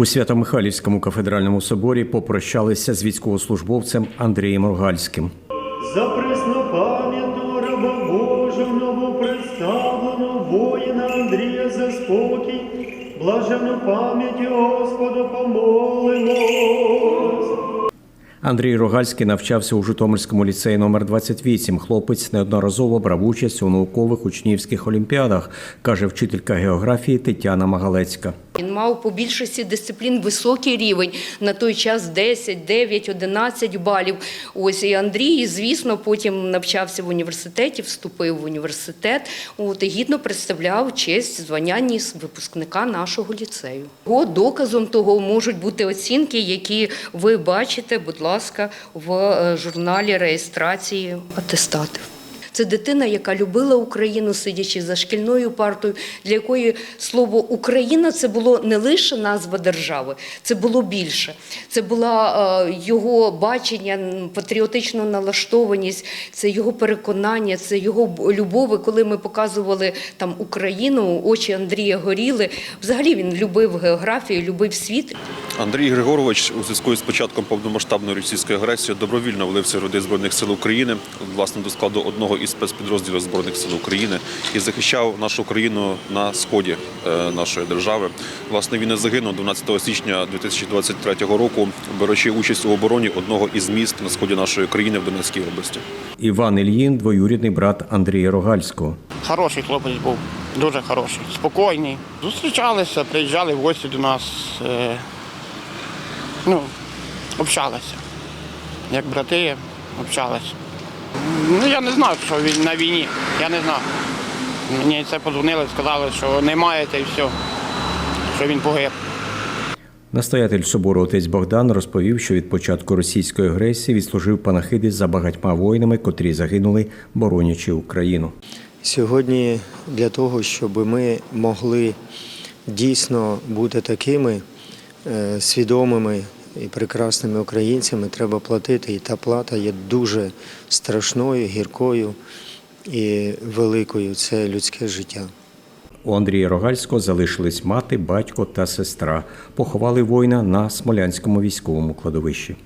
У Свято-Михайлівському кафедральному соборі попрощалися з військовослужбовцем Андрієм Рогальським. За преснопам'ятного раба Божого новопредставленого воїна Андрія за спокій, блажену пам'яті Господа помолимось. Андрій Рогальський навчався у Житомирському ліцеї номер 28. Хлопець неодноразово брав участь у наукових учнівських олімпіадах, каже вчителька географії Тетяна Магалецька. Він мав по більшості дисциплін високий рівень на той час 10, 9, 11 балів. Ось і Андрій, звісно, потім навчався в університеті, вступив в університет. От і гідно представляв честь звання ніс випускника нашого ліцею. Його доказом того можуть бути оцінки, які ви бачите, будь ласка, в е, журналі реєстрації атестатів. Це дитина, яка любила Україну, сидячи за шкільною партою, для якої слово Україна це було не лише назва держави, це було більше. Це була е, його бачення, патріотична налаштованість, це його переконання, це його любов. Коли ми показували там Україну, очі Андрія горіли. Взагалі він любив географію, любив світ. Андрій Григорович у зв'язку з початком повномасштабної російської агресії добровільно влився в ряди збройних сил України, власне до складу одного із спецпідрозділів збройних сил України і захищав нашу країну на сході е, нашої держави. Власне він і загинув 12 січня 2023 року, беручи участь у обороні одного із міст на сході нашої країни в Донецькій області. Іван Ільїн, двоюрідний брат Андрія Рогальського. Хороший хлопець був, дуже хороший, спокійний. Зустрічалися, приїжджали в гості до нас. Ну, общалися. Як брати, общалися. Ну, я не знав, що він на війні. Я не знав. Мені це подзвонили, сказали, що немає та і все, що він погиб. Настоятель собору отець Богдан розповів, що від початку російської агресії відслужив панахиди за багатьма воїнами, котрі загинули, боронячи Україну. Сьогодні для того, щоб ми могли дійсно бути такими свідомими і прекрасними українцями, треба платити. І та плата є дуже страшною, гіркою і великою. Це людське життя. У Андрія Рогальського залишились мати, батько та сестра. Поховали воїна на Смолянському військовому кладовищі.